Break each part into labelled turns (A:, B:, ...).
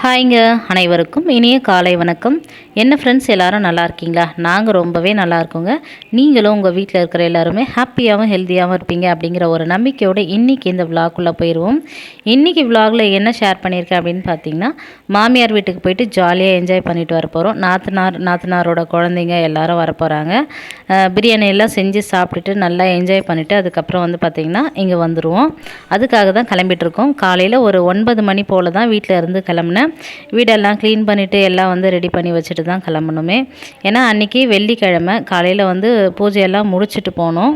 A: ஹாய்ங்க அனைவருக்கும் இனிய காலை வணக்கம். என்ன ஃப்ரெண்ட்ஸ் எல்லோரும் நல்லா இருக்கீங்களா? நாங்கள் ரொம்பவே நல்லா இருக்கோங்க. நீங்களும் உங்கள் வீட்டில் இருக்கிற எல்லாருமே ஹாப்பியாகவும் ஹெல்த்தியாகவும் இருப்பீங்க அப்படிங்கிற ஒரு நம்பிக்கையோடு இன்றைக்கி இந்த விலாக்குள்ளே போயிடுவோம் இன்றைக்கி விலாகில் என்ன ஷேர் பண்ணியிருக்கேன் அப்படின்னு பார்த்தீங்கன்னா மாமியார் வீட்டுக்கு போயிட்டு ஜாலியாக என்ஜாய் பண்ணிட்டு வர போகிறோம் நாத்தனார் நாத்தனாரோட குழந்தைங்க எல்லோரும் வர போகிறாங்க பிரியாணி எல்லாம் செஞ்சு சாப்பிட்டுட்டு நல்லா என்ஜாய் பண்ணிவிட்டு அதுக்கப்புறம் வந்து பார்த்திங்கன்னா இங்கே வந்துடுவோம் அதுக்காக தான் கிளம்பிட்டுருக்கோம் காலையில் ஒரு ஒன்பது மணி போல் தான் வீட்டில் இருந்து கிளம்புனேன். வீடெல்லாம் க்ளீன் பண்ணிவிட்டு எல்லாம் வந்து ரெடி பண்ணி வச்சுட்டு தான் கிளம்பணுமே. ஏன்னா அன்றைக்கி வெள்ளிக்கிழமை காலையில் வந்து பூஜையெல்லாம் முடிச்சுட்டு போனோம்.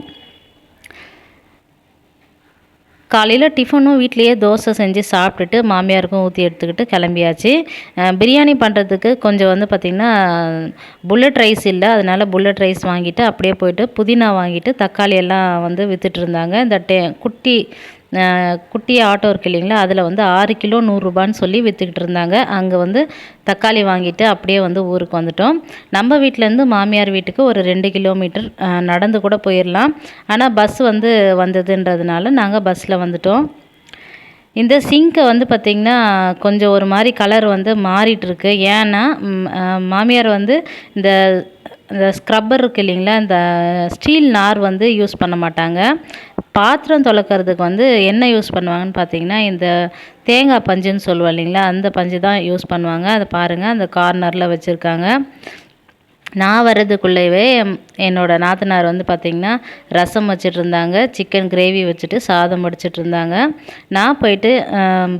A: காலையில் டிஃபனும் வீட்லேயே தோசை செஞ்சு சாப்பிட்டுட்டு மாமியாருக்கும் ஊற்றி எடுத்துக்கிட்டு கிளம்பியாச்சு. பிரியாணி பண்ணுறதுக்கு கொஞ்சம் வந்து பார்த்திங்கன்னா புல்லட் ரைஸ் இல்லை அதனால் புல்லட் ரைஸ் வாங்கிட்டு அப்படியே போயிட்டு புதினா வாங்கிட்டு தக்காளி எல்லாம் வந்து விற்றுட்டு இருந்தாங்க. இந்த டே குட்டி குட்டி ஆட்டோ இருக்கு இல்லைங்களா அதில் வந்து ஆறு கிலோ நூறுரூபான்னு சொல்லி விற்றுக்கிட்டு இருந்தாங்க. அங்கே வந்து தக்காளி வாங்கிட்டு அப்படியே வந்து ஊருக்கு வந்துட்டோம். நம்ம வீட்டிலேருந்து மாமியார் வீட்டுக்கு ஒரு ரெண்டு கிலோமீட்டர் நடந்து கூட போயிடலாம் ஆனால் பஸ் வந்து வந்ததுன்றதுனால நாங்கள் பஸ்ஸில் வந்துட்டோம். இந்த சிங்க்கை வந்து பார்த்திங்கன்னா கொஞ்சம் ஒரு மாதிரி கலர் வந்து மாறிட்டுருக்கு. ஏன்னா மாமியார் வந்து இந்த இந்த ஸ்க்ரப்பர் இருக்கு இல்லைங்களா இந்த ஸ்டீல் நார் வந்து யூஸ் பண்ண மாட்டாங்க. பாத்திரம் துலக்கிறதுக்கு வந்து என்ன யூஸ் பண்ணுவாங்கன்னு பார்த்தீங்கன்னா இந்த தேங்காய் பஞ்சுன்னு சொல்லுவோம் இல்லைங்களா அந்த பஞ்சு தான் யூஸ் பண்ணுவாங்க. அதை பாருங்கள் அந்த கார்னரில் வச்சுருக்காங்க. நான் வர்றதுக்குள்ளேவே என்னோடய என்னோட நாத்தனார் வந்து பார்த்திங்கன்னா ரசம் வச்சுட்டு இருந்தாங்க சிக்கன் கிரேவி வச்சுட்டு சாதம் வடிச்சிட்டு இருந்தாங்க நான் போயிட்டு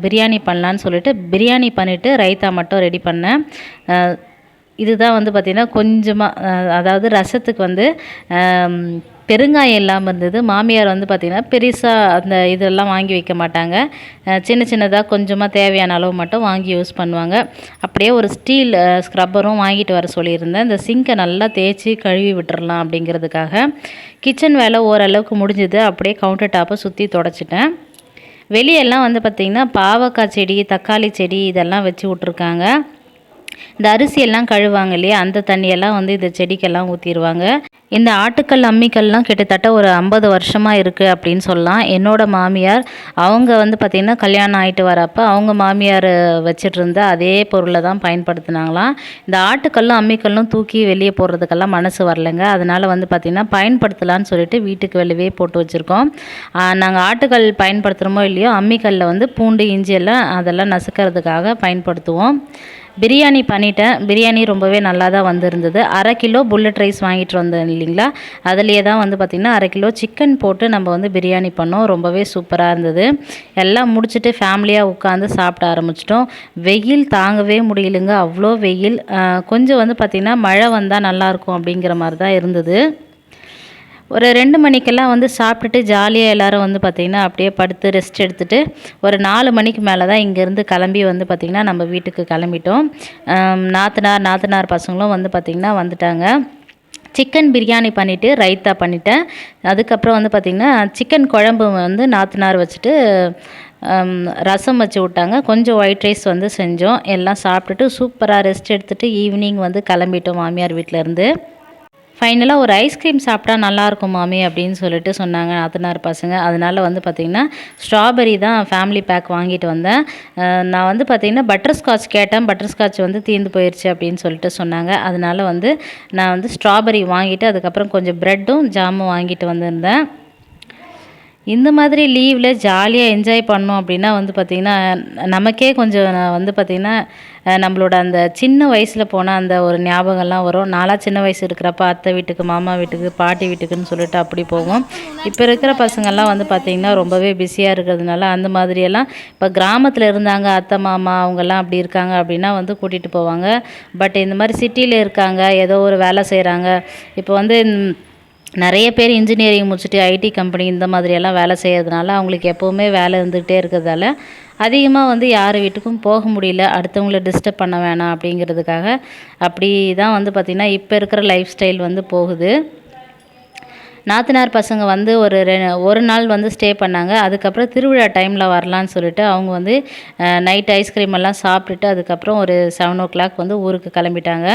A: பிரியாணி பண்ணலான்னு சொல்லிட்டு பிரியாணி பண்ணிவிட்டு ரைத்தா மட்டும் ரெடி பண்ணேன். இதுதான் வந்து பார்த்திங்கன்னா கொஞ்சமாக அதாவது ரசத்துக்கு வந்து பெருங்காயம் இல்லாமல் இருந்தது. மாமியார் வந்து பார்த்திங்கன்னா பெருசாக அந்த இதெல்லாம் வாங்கி வைக்க மாட்டாங்க. சின்ன சின்னதாக கொஞ்சமாக தேவையான அளவு மட்டும் வாங்கி யூஸ் பண்ணுவாங்க. அப்படியே ஒரு ஸ்டீல் ஸ்க்ரப்பரும் வாங்கிட்டு வர சொல்லியிருந்தேன். இந்த சிங்கை நல்லா தேய்ச்சி கழுவி விட்டுறலாம் அப்படிங்கிறதுக்காக. கிச்சன் வேலை ஓரளவுக்கு முடிஞ்சுது. அப்படியே கவுண்டர் டாப்பை சுற்றி தொடச்சிட்டேன். வெளியெல்லாம் வந்து பார்த்திங்கன்னா பாவக்காய் செடி தக்காளி செடி இதெல்லாம் வச்சு விட்ருக்காங்க இந்த அரிசியெல்லாம் கழுவாங்க இல்லையா? அந்த தண்ணியெல்லாம் வந்து இந்த செடிக்கெல்லாம் ஊற்றிடுவாங்க இந்த ஆட்டுக்கல் அம்மிக்கல்லாம் கிட்டத்தட்ட ஒரு ஐம்பது வருஷமாக இருக்குது அப்படின்னு சொல்லலாம். என்னோட மாமியார் அவங்க வந்து பார்த்திங்கன்னா கல்யாணம் ஆகிட்டு வரப்போ அவங்க மாமியார் வச்சிட்டு இருந்த அதே பொருளை தான் பயன்படுத்தினாங்களாம். இந்த ஆட்டுக்கல்லும் அம்மிக்கல்லும் தூக்கி வெளியே போடுறதுக்கெல்லாம் மனசு வரலைங்க. அதனால் வந்து பார்த்திங்கன்னா பயன்படுத்தலான்னு சொல்லிட்டு வீட்டுக்கு வெளியே போட்டு வச்சுருக்கோம். நாங்கள் ஆட்டுக்கல் பயன்படுத்துகிறோமோ இல்லையோ அம்மிக்கல்லில் வந்து பூண்டு இஞ்சி எல்லாம் அதெல்லாம் நசுக்கிறதுக்காக பயன்படுத்துவோம். பிரியாணி பண்ணிட்டேன். பிரியாணி ரொம்பவே நல்லா தான் வந்திருந்தது. அரை கிலோ புல்லட் ரைஸ் வாங்கிட்டு வந்தேன் இல்லைங்களா? அதுலேயே தான் வந்து பார்த்திங்கன்னா அரை கிலோ சிக்கன் போட்டு நம்ம வந்து பிரியாணி பண்ணோம். ரொம்பவே சூப்பராக இருந்தது. எல்லாம் முடிச்சுட்டு ஃபேமிலியாக உட்காந்து சாப்பிட ஆரம்பிச்சிட்டோம். வெயில் தாங்கவே முடியலங்க. அவ்வளோ வெயில். கொஞ்சம் வந்து பார்த்திங்கன்னா மழை வந்தால் நல்லாயிருக்கும் அப்படிங்கிற மாதிரி தான் இருந்தது. ஒரு ரெண்டு மணிக்கெல்லாம் வந்து சாப்பிட்டுட்டு ஜாலியாக எல்லோரும் வந்து பார்த்திங்கன்னா அப்படியே படுத்து ரெஸ்ட் எடுத்துட்டு ஒரு நாலு மணிக்கு மேலே தான் இங்கேருந்து கிளம்பி வந்து பார்த்திங்கன்னா நம்ம வீட்டுக்கு கிளம்பிட்டோம். நாத்தனார் நாத்தனார் பசங்களும் வந்து பார்த்திங்கன்னா வந்துட்டாங்க. சிக்கன் பிரியாணி பண்ணிவிட்டு ரைத்தா பண்ணிட்டேன். அதுக்கப்புறம் வந்து பார்த்திங்கன்னா சிக்கன் குழம்பு வந்து நாத்தனார் வச்சுட்டு ரசம் வச்சு விட்டாங்க. கொஞ்சம் ஒயிட் ரைஸ் வந்து செஞ்சோம். எல்லாம் சாப்பிட்டுட்டு சூப்பராக ரெஸ்ட் எடுத்துகிட்டு ஈவினிங் வந்து கிளம்பிட்டோம் மாமியார் வீட்டிலேருந்து ஃபைனலாக ஒரு ஐஸ்கிரீம் சாப்பிட்டா நல்லாயிருக்கும் மாமி அப்படின்னு சொல்லிட்டு சொன்னாங்க நாத்தனார் பசங்க. அதனால் வந்து பார்த்திங்கன்னா ஸ்ட்ராபெரி தான் ஃபேமிலி பேக் வாங்கிட்டு வந்தேன். நான் வந்து பார்த்திங்கன்னா பட்டர் ஸ்காட்ச் கேட்டேன். பட்டர் ஸ்காட்ச் வந்து தீர்ந்து போயிடுச்சு அப்படின்னு சொல்லிட்டு சொன்னாங்க. அதனால் வந்து நான் வந்து ஸ்ட்ராபெரி வாங்கிட்டு அதுக்கப்புறம் கொஞ்சம் ப்ரெட்டும் ஜாமும் வாங்கிட்டு வந்திருந்தேன். இந்த மாதிரி லீவில் ஜாலியாக என்ஜாய் பண்ணோம் அப்படின்னா வந்து பார்த்திங்கன்னா நமக்கே கொஞ்சம் நான் வந்து பார்த்திங்கன்னா நம்மளோட அந்த சின்ன வயசில் போனால் அந்த ஒரு ஞாபகம்லாம் வரும். நாளாக சின்ன வயசு இருக்கிறப்ப அத்தை வீட்டுக்கு மாமா வீட்டுக்கு பாட்டி வீட்டுக்குன்னு சொல்லிட்டு அப்படி போவோம். இப்போ இருக்கிற பசங்கள்லாம் வந்து பார்த்திங்கன்னா ரொம்பவே பிஸியாக இருக்கிறதுனால அந்த மாதிரியெல்லாம் இப்போ கிராமத்தில் இருந்தாங்க அத்தை மாமா அவங்கெல்லாம் அப்படி இருக்காங்க அப்படின்னா வந்து கூட்டிகிட்டு போவாங்க. பட் இந்த மாதிரி சிட்டியில் இருக்காங்க ஏதோ ஒரு வேலை செய்கிறாங்க இப்போ வந்து நிறைய பேர் இன்ஜினியரிங் முடிச்சுட்டு ஐடி கம்பெனி இந்த மாதிரியெல்லாம் வேலை செய்யறதுனால அவங்களுக்கு எப்போவுமே வேலை இருந்துகிட்டே இருக்கிறதால அதிகமாக வந்து யார் வீட்டுக்கும் போக முடியல அடுத்தவங்கள டிஸ்டர்ப் பண்ண வேணாம் அப்படிங்கிறதுக்காக அப்படி தான் வந்து பார்த்திங்கன்னா இப்போ இருக்கிற லைஃப் ஸ்டைல் வந்து போகுது. நாத்தனார் பசங்க வந்து ஒரு ரெ ஒரு நாள் வந்து ஸ்டே பண்ணாங்க. அதுக்கப்புறம் திருவிழா டைமில் வரலான்னு சொல்லிட்டு அவங்க வந்து நைட் ஐஸ்கிரீம் எல்லாம் சாப்பிட்டுட்டு அதுக்கப்புறம் ஒரு செவன் ஓ கிளாக் வந்து ஊருக்கு கிளம்பிட்டாங்க.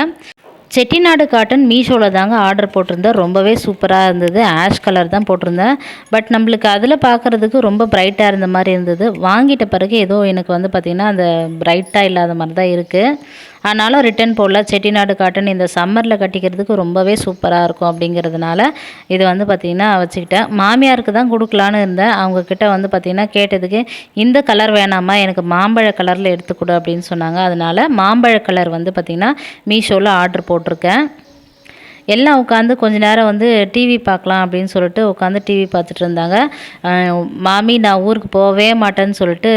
A: செட்டிநாடு காட்டன் மீஷோவில் தாங்க ஆர்டர் போட்டிருந்தேன். ரொம்பவே சூப்பராக இருந்தது. ஆஷ் கலர் தான் போட்டிருந்தேன். பட் நம்மளுக்கு அதில் பார்க்குறதுக்கு ரொம்ப பிரைட்டாக இருந்த மாதிரி இருந்தது. வாங்கிட்ட பிறகு ஏதோ எனக்கு வந்து பார்த்திங்கன்னா அந்த பிரைட்டாக இல்லாத மாதிரி தான் இருக்குது ஆனாலும் ரிட்டன் போடல. செட்டிநாடு காட்டன் இந்த சம்மரில் கட்டிக்கிறதுக்கு ரொம்பவே சூப்பராக இருக்கும் அப்படிங்கிறதுனால இது வந்து பார்த்திங்கன்னா வச்சுக்கிட்டேன். மாமியாருக்கு தான் கொடுக்கலான்னு இருந்தேன். அவங்கக்கிட்ட வந்து பார்த்திங்கன்னா கேட்டதுக்கு இந்த கலர் வேணாமா எனக்கு மாம்பழ கலரில் எடுத்துக்கொடு அப்படின்னு சொன்னாங்க. அதனால் மாம்பழ கலர் வந்து பார்த்திங்கன்னா மீஷோவில் ஆர்டர் போட்டிருக்கேன். எல்லாம் உட்காந்து கொஞ்ச நேரம் வந்து டிவி பார்க்கலாம் அப்படின்னு சொல்லிட்டு உட்காந்து டிவி பார்த்துட்டு இருந்தாங்க. மாமி நான் ஊருக்கு போகவே மாட்டேன்னு சொல்லிட்டு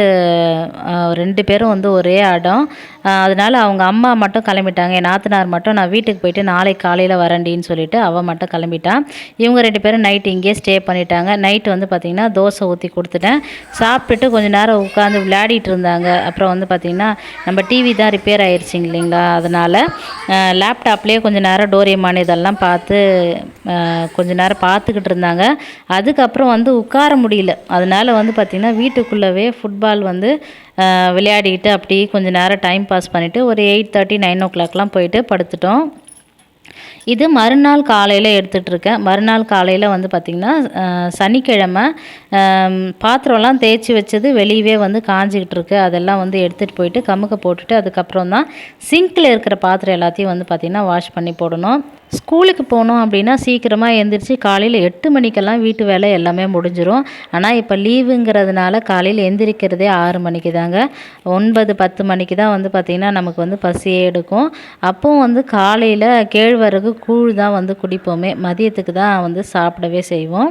A: ரெண்டு பேரும் வந்து ஒரே ஆடம் அதனால் அதனால அவங்க அம்மா மட்டும் கிளம்பிட்டாங்க. என் நாத்தனார் மட்டும் நான் வீட்டுக்கு போயிட்டு நாளைக்கு காலையில் வரண்டின்னு சொல்லிட்டு அவள் மட்டும் கிளம்பிட்டான். இவங்க ரெண்டு பேரும் நைட்டு இங்கேயே ஸ்டே பண்ணிட்டாங்க. நைட்டு வந்து பார்த்திங்கன்னா தோசை ஊற்றி கொடுத்துட்டேன். சாப்பிட்டுட்டு கொஞ்சம் நேரம் உட்காந்து விளையாடிட்டு இருந்தாங்க. அப்புறம் வந்து பார்த்திங்கன்னா நம்ம டிவி தான் ரிப்பேர் ஆயிடுச்சிங்க இல்லைங்களா? அதனால் லேப்டாப்லேயே கொஞ்சம் நேரம் டோரியமான இதெல்லாம் பார்த்து கொஞ்ச நேரம் பார்த்துக்கிட்டு இருந்தாங்க. அதுக்கப்புறம் வந்து உட்கார முடியல. அதனால் வந்து பார்த்திங்கன்னா வீட்டுக்குள்ளவே ஃபுட்பால் வந்து விளையாடிக்கிட்டு அப்படியே கொஞ்சம் நேரம் டைம் பாஸ் பண்ணிவிட்டு ஒரு எயிட் தேர்ட்டி நைன் ஓ கிளாக்லாம் போயிட்டு படுத்துட்டோம். இது மறுநாள் காலையில் எடுத்துகிட்டு இருக்கேன். மறுநாள் காலையில் வந்து பார்த்திங்கன்னா சனிக்கிழமை பாத்திரம்லாம் தேய்ச்சி வச்சது வெளியவே வந்து காஞ்சிக்கிட்டு இருக்கு அதெல்லாம் வந்து எடுத்துகிட்டு போயிட்டு கமுக்க போட்டுட்டு அதுக்கப்புறம் தான் சிங்கில் இருக்கிற பாத்திரம் எல்லாத்தையும் வந்து பார்த்திங்கன்னா வாஷ் பண்ணி போடணும். ஸ்கூலுக்கு போனோம் அப்படின்னா சீக்கிரமாக எழுந்திரிச்சு காலையில் எட்டு மணிக்கெல்லாம் வீட்டு வேலை எல்லாமே முடிஞ்சிடும் ஆனால் இப்போ லீவுங்கிறதுனால காலையில் எந்திரிக்கிறதே ஆறு மணிக்கு தாங்க. ஒன்பது பத்து மணிக்கு தான் வந்து பார்த்திங்கன்னா நமக்கு வந்து பசியே எடுக்கும். அப்போவும் வந்து காலையில் கேழ்வரகு கூழ் தான் வந்து குடிப்போமே. மதியத்துக்கு தான் வந்து சாப்பிடவே செய்வோம்.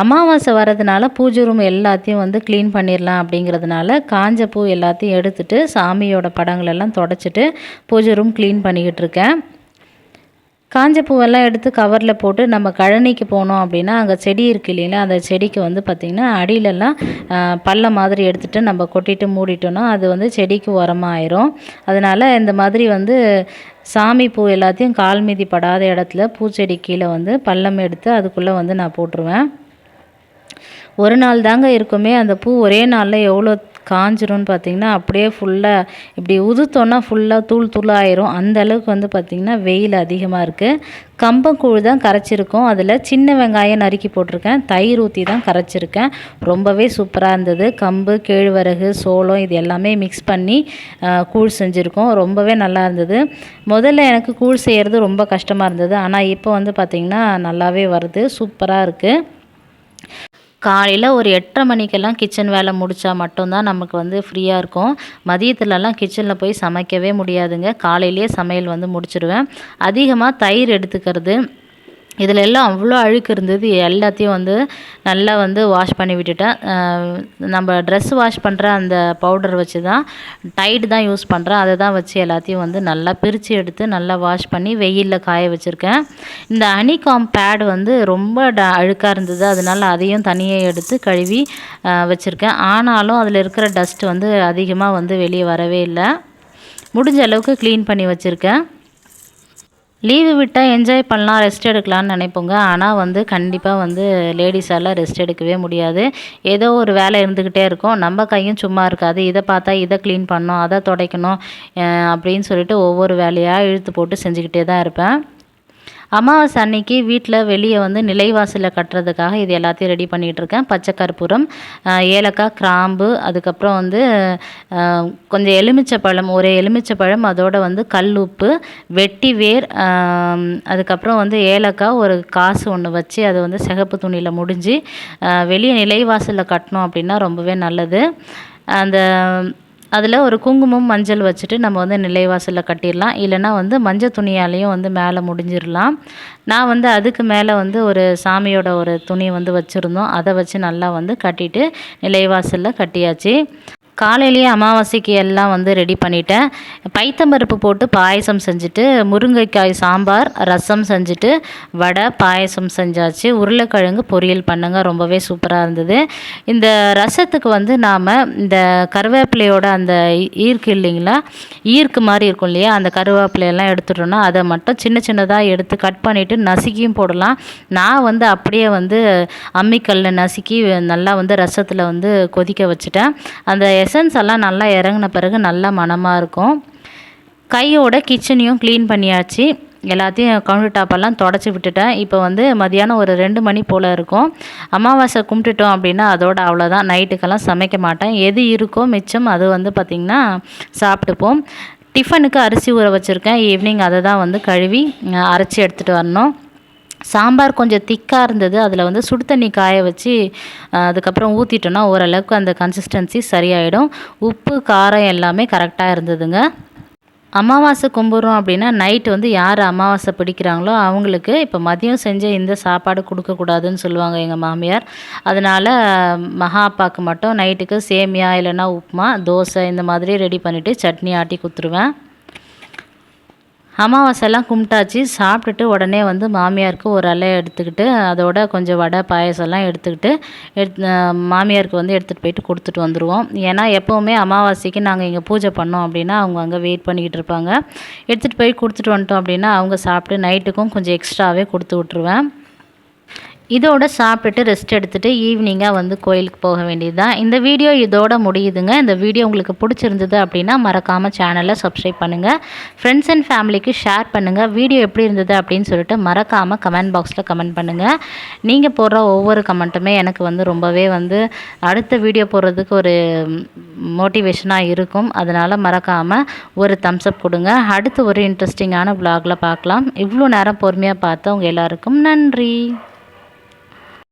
A: அமாவாசை வர்றதுனால பூஜை ரூம் எல்லாத்தையும் வந்து க்ளீன் பண்ணிடலாம் அப்படிங்கிறதுனால காஞ்ச பூ எல்லாத்தையும் எடுத்துட்டு சாமியோட படங்களெல்லாம் தொடச்சிட்டு பூஜை ரூம் க்ளீன் பண்ணிக்கிட்டு இருக்கேன். காஞ்ச பூவெல்லாம் எடுத்து கவரில் போட்டு நம்ம கழனிக்கு போனோம் அப்படின்னா அங்கே செடி இருக்கு இல்லைங்களா அந்த செடிக்கு வந்து பார்த்திங்கன்னா அடியிலெல்லாம் பல்ல மாதிரி எடுத்துகிட்டு நம்ம கொட்டிட்டு மூடிட்டோம்னா அது வந்து செடிக்கு உரமாக ஆயிரும். அதனால் இந்த மாதிரி வந்து சாமி பூ எல்லாத்தையும் கால் மீதி படாத இடத்துல பூச்செடி கீழே வந்து பள்ளம் எடுத்து அதுக்குள்ளே வந்து நான் போட்டுருவேன். ஒரு நாள் தாங்க இருக்குமே அந்த பூ ஒரே நாளில் எவ்வளோ காஞ்சிரும்னு பார்த்தீங்கன்னா அப்படியே ஃபுல்லாக இப்படி உதுத்தோன்னா ஃபுல்லாக தூள் தூளாயிரும். அந்த அளவுக்கு வந்து பார்த்திங்கன்னா வெயில் அதிகமாக இருக்குது கம்பங்கூழ் தான் கரைச்சிருக்கோம். அதில் சின்ன வெங்காயம் நறுக்கி போட்டிருக்கேன். தயிர் ஊற்றி தான் கரைச்சிருக்கேன். ரொம்பவே சூப்பராக இருந்தது. கம்பு கேழ்வரகு சோளம் இது எல்லாமே மிக்ஸ் பண்ணி கூழ் செஞ்சுருக்கோம். ரொம்பவே நல்லா இருந்தது. முதல்ல எனக்கு கூழ் செய்கிறது ரொம்ப கஷ்டமாக இருந்தது. ஆனால் இப்போ வந்து பார்த்திங்கன்னா நல்லாவே வருது. சூப்பராக இருக்குது காலையில் ஒரு எட்டரை மணிக்கெல்லாம் கிச்சன் வேலை முடித்தா மட்டும்தான் நமக்கு வந்து ஃப்ரீயாக இருக்கும். மதியத்துலலாம் கிச்சனில் போய் சமைக்கவே முடியாதுங்க. காலையிலேயே சமையல் வந்து முடிச்சிடுவேன் அதிகமாக தயிர் எடுத்துக்கிறது. இதில் எல்லாம் அவ்வளோ அழுக்கு இருந்தது. எல்லாத்தையும் வந்து நல்லா வந்து வாஷ் பண்ணி விட்டுட்டேன். நம்ம ட்ரெஸ் வாஷ் பண்ணுற அந்த பவுடர் வச்சு தான் டைடு தான் யூஸ் பண்ணுறேன் அதை தான் வச்சு எல்லாத்தையும் வந்து நல்லா பிரித்து எடுத்து நல்லா வாஷ் பண்ணி வெயிலில் காய வச்சுருக்கேன். இந்த ஹனிகாம் பேட் வந்து ரொம்ப ட அழுக்காக இருந்தது. அதனால அதையும் தனியாக எடுத்து கழுவி வச்சுருக்கேன். ஆனாலும் அதில் இருக்கிற டஸ்ட் வந்து அதிகமாக வந்து வெளியே வரவே இல்லை. முடிஞ்ச அளவுக்கு க்ளீன் பண்ணி வச்சுருக்கேன். லீவு விட்டால் என்ஜாய் பண்ணலாம் ரெஸ்ட் எடுக்கலாம்னு நினைப்போங்க. ஆனால் வந்து கண்டிப்பாக வந்து லேடிஸால் ரெஸ்ட் எடுக்கவே முடியாது. ஏதோ ஒரு வேலை இருந்துக்கிட்டே இருக்கும். நம்ம கையும் சும்மா இருக்காது. இதை பார்த்தா இதை க்ளீன் பண்ணணும் அதை துடைக்கணும் அப்படின்னு சொல்லிட்டு ஒவ்வொரு வேலையாக இழுத்து போட்டு செஞ்சுக்கிட்டே தான் இருப்பேன். அமாவாசை அன்னைக்கு வீட்டில் வெளியே வந்து நிலைவாசலில் கட்டுறதுக்காக இது எல்லாத்தையும் ரெடி பண்ணிகிட்டு இருக்கேன் பச்சை கற்பூரம் ஏலக்காய் கிராம்பு அதுக்கப்புறம் வந்து கொஞ்சம் எலுமிச்சை பழம் ஒரு எலுமிச்சை பழம் அதோட வந்து கல் உப்பு வெட்டி வேர் அதுக்கப்புறம் வந்து ஏலக்காய் ஒரு காசு ஒன்று வச்சு அது வந்து சிகப்பு துணியில் முடிஞ்சு வெளியே நிலைவாசலில் கட்டினோம் அப்படின்னா ரொம்பவே நல்லது. அந்த அதில் ஒரு குங்குமம் மஞ்சள் வச்சுட்டு நம்ம வந்து நிலைவாசலில் கட்டிடலாம். இல்லைன்னா வந்து மஞ்சள் துணியாலையும் வந்து மேலே முடிஞ்சிடலாம். நான் வந்து அதுக்கு மேலே வந்து ஒரு சாமியோட ஒரு துணி வந்து வச்சுருந்தோம். அதை வச்சு நல்லா வந்து கட்டிட்டு நிலைவாசலில் கட்டியாச்சு. காலையிலேயே அமாவாசைக்கு எல்லாம் வந்து ரெடி பண்ணிட்டேன். பைத்தம்பருப்பு போட்டு பாயசம் செஞ்சுட்டு முருங்கைக்காய் சாம்பார் ரசம் செஞ்சுட்டு வடை பாயசம் செஞ்சாச்சு. உருளைக்கிழங்கு பொரியல் பண்ணுங்க ரொம்பவே சூப்பராக இருந்தது. இந்த ரசத்துக்கு வந்து நாம் இந்த கருவேப்பிலையோட அந்த ஈ- ஈர்க்கு இல்லைங்களா ஈர்க்கு மாதிரி இருக்கும் இல்லையா அந்த கருவேப்பிலையெல்லாம் எடுத்துட்டோம்னா அதை மட்டும் சின்ன சின்னதாக எடுத்து கட் பண்ணிவிட்டு நசுக்கியும் போடலாம். நான் வந்து அப்படியே வந்து அம்மிக்கல்லில் நசுக்கி நல்லா வந்து ரசத்தில் வந்து கொதிக்க வச்சுட்டேன். அந்த எசன்ஸ் எல்லாம் நல்லா இறங்கின பிறகு நல்லா மணமாக இருக்கும். கையோட கிச்சனையும் க்ளீன் பண்ணியாச்சு. எல்லாத்தையும் கவுண்டர் டாப்பெல்லாம் தொடச்சி விட்டுட்டேன். இப்போ வந்து மதியானம் ஒரு ரெண்டு மணி போல் இருக்கும். அமாவாசை கும்பிட்டுட்டோம் அப்படின்னா அதோட அவ்வளோதான் நைட்டுக்கெல்லாம் சமைக்க மாட்டேன். எது இருக்கோ மிச்சம் அது வந்து பார்த்திங்கன்னா சாப்பிட்டுப்போம். டிஃபனுக்கு அரிசி ஊற வச்சுருக்கேன். ஈவினிங் அதை தான் வந்து கழுவி அரைச்சி எடுத்துகிட்டு வரணும். சாம்பார் கொஞ்சம் திக்காக இருந்தது. அதில் வந்து சுடு தண்ணி காய வச்சு அதுக்கப்புறம் ஊற்றிட்டோன்னா ஓரளவுக்கு அந்த கன்சிஸ்டன்சி சரியாயிடும். உப்பு காரம் எல்லாமே கரெக்டாக இருந்ததுங்க. அமாவாசை கும்பிட்றோம் அப்படின்னா நைட்டு வந்து யார் அமாவாசை பிடிக்கிறாங்களோ அவங்களுக்கு இப்போ மதியம் செஞ்ச இந்த சாப்பாடு கொடுக்கக்கூடாதுன்னு சொல்லுவாங்க எங்கள் மாமியார். அதனால் மகா அப்பாவுக்கு மட்டும் நைட்டுக்கு சேமியா இல்லைன்னா உப்புமா தோசை இந்த மாதிரி ரெடி பண்ணிவிட்டு சட்னி ஆட்டி கொடுத்துருவேன் அமாவாசைலாம் கும்பிட்டாச்சு. சாப்பிட்டுட்டு உடனே வந்து மாமியாருக்கு ஒரு அலை எடுத்துக்கிட்டு அதோட கொஞ்சம் வடை பாயசம்லாம் எடுத்துக்கிட்டு எடுத்து மாமியாருக்கு வந்து எடுத்துகிட்டு போயிட்டு கொடுத்துட்டு வந்துடுவோம் ஏன்னா எப்போவுமே அமாவாசைக்கு நாங்கள் இங்கே பூஜை பண்ணோம் அப்படின்னா அவங்க அங்கே வெயிட் பண்ணிக்கிட்டு இருப்பாங்க. எடுத்துகிட்டு போய் கொடுத்துட்டு வந்துட்டோம் அப்படின்னா அவங்க சாப்பிட்டு நைட்டுக்கும் கொஞ்சம் எக்ஸ்ட்ராவே கொடுத்து விட்ருவேன் இதோட சாப்பிட்டுட்டு ரெஸ்ட் எடுத்துகிட்டு ஈவினிங்காக வந்து கோயிலுக்கு போக வேண்டியது தான் இந்த வீடியோ இதோட முடியுதுங்க. இந்த வீடியோ உங்களுக்கு பிடிச்சிருந்தது அப்படின்னா மறக்காமல் சேனலை சப்ஸ்கிரைப் பண்ணுங்கள் ஃப்ரெண்ட்ஸ் அண்ட் ஃபேமிலிக்கு ஷேர் பண்ணுங்கள் வீடியோ எப்படி இருந்தது அப்படின்னு சொல்லிட்டு மறக்காமல் கமெண்ட் பாக்ஸில் கமெண்ட் பண்ணுங்கள் நீங்கள் போடுற ஒவ்வொரு கமெண்ட்டுமே எனக்கு வந்து ரொம்பவே வந்து அடுத்த வீடியோ போடுறதுக்கு ஒரு மோட்டிவேஷனாக இருக்கும். அதனால் மறக்காமல் ஒரு தம்ஸ்அப் கொடுங்க. அடுத்து ஒரு இன்ட்ரெஸ்டிங்கான vlogல பார்க்கலாம். இவ்வளோ நேரம் பொறுமையாக பார்த்தவங்க எல்லாருக்கும் நன்றி.